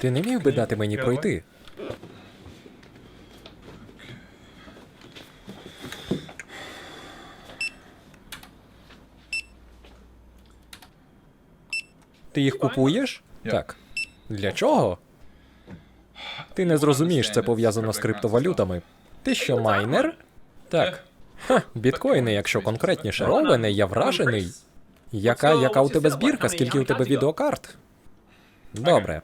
Ти не міг би дати мені пройти? Ти їх купуєш? Так. Для чого? Ти не зрозумієш, це пов'язано з криптовалютами. Ти що, майнер? Так. Ха, біткоїни, якщо конкретніше. Ровене, я вражений. Яка, яка у тебе збірка? Скільки у тебе відеокарт? Добре.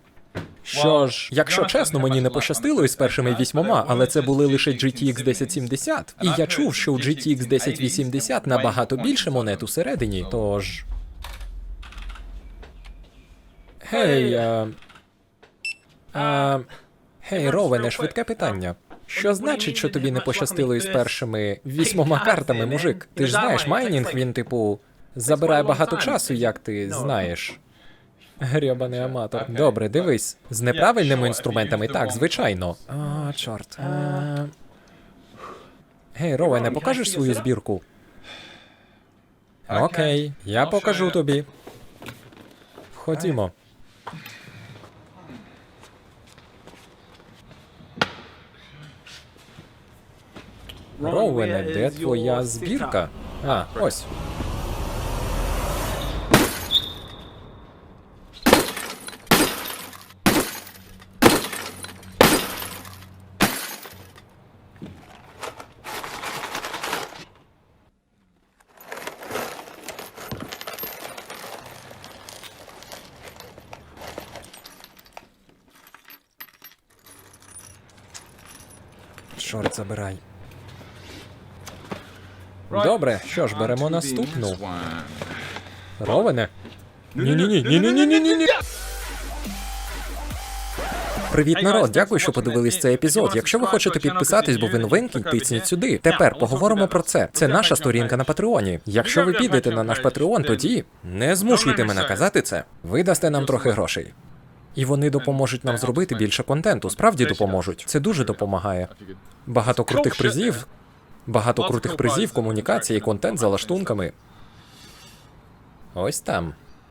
Що ж, якщо чесно, мені не пощастило із першими вісьмома, але це були лише GTX 1070. І я чув, що у GTX 1080 набагато більше монет усередині, тож. Гей, а... а... Гей, Ровене, швидке питання. Що значить, що тобі не пощастило із першими вісьмома картами, мужик? Ти ж знаєш, майнінг, він, типу, забирає багато часу, як ти знаєш. Грьобаний аматор. Добре, дивись. З неправильними інструментами, так, звичайно. А, чорт. А... Гей, Ровене, покажеш свою збірку? Окей, я покажу тобі. Ходімо. Роуене, де твоя збірка? А, ось. Чорт забирай. Добре, що ж, беремо наступну. Ровене? Ні-ні-ні, ні-ні-ні-ні-ні. Привіт, народ! Дякую, що подивились цей епізод. Якщо ви хочете підписатись, бо ви новенький, тисніть сюди. Тепер поговоримо про це. Це наша сторінка на Патреоні. Якщо ви підете на наш Патреон, тоді не змушуйте мене казати це. Ви дасте нам трохи грошей. І вони допоможуть нам зробити більше контенту. Справді допоможуть. Це дуже допомагає. Багато крутих призів. Багато крутих призів, комунікації, контент за лаштунками. Ось там.